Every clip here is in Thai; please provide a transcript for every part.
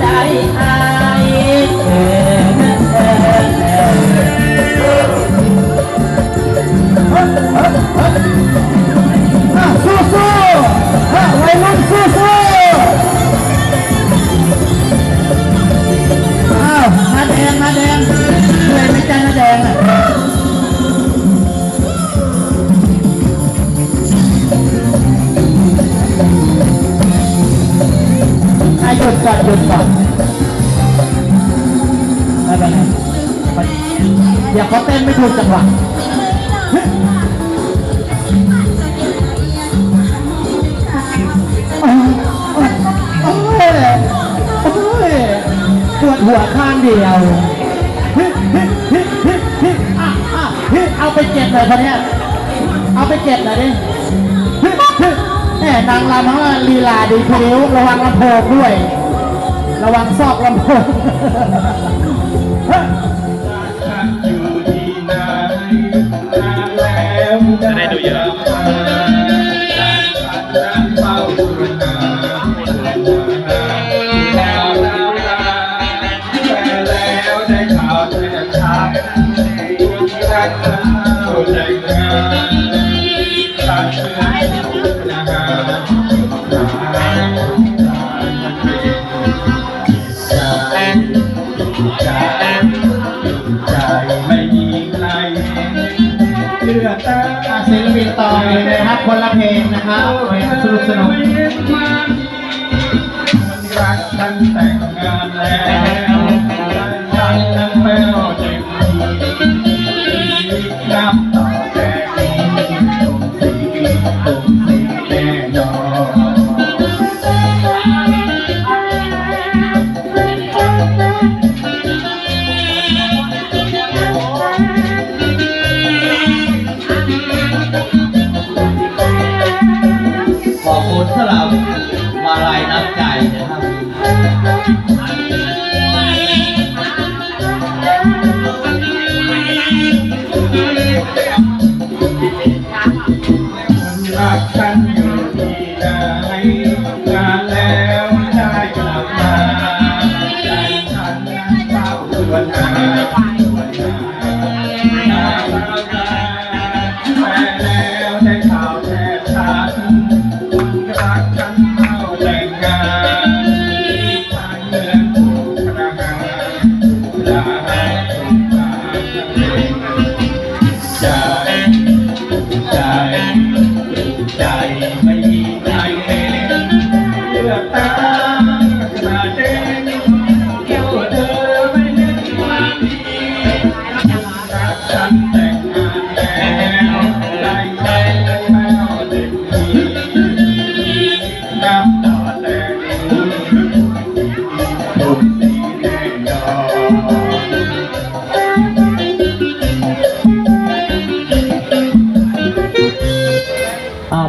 ใจอาออเอ จัหยุดก่อนไม่เป็นไรเดี๋ยวเขาเต้นไม่ถูกจังหวะปวดหัวข้างเดียวเอาไปเก็บเลยคนนี้เอาไปเก็บเลยดิแหมนางรำทั้งลีลาดีพลิ้วระวังลำโพงด้วย ระวังซอกลำโพง ต่อเลยนะครับคนละเพลงนะครับสนุกสนุกรักกันแต่งงานแล้วรักกันแล้วจึงมีน้ำตา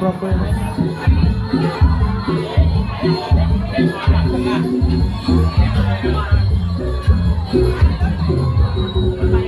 ปรบมือให้ครับ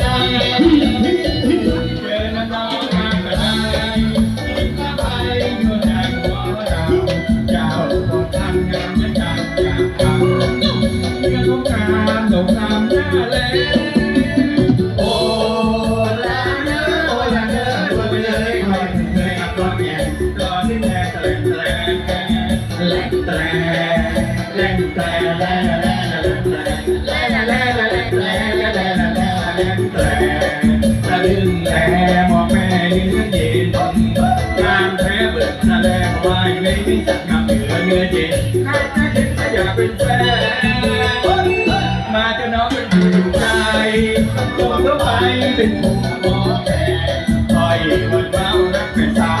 เป็นหมอแต่คอยวันเมารักเป็นสาว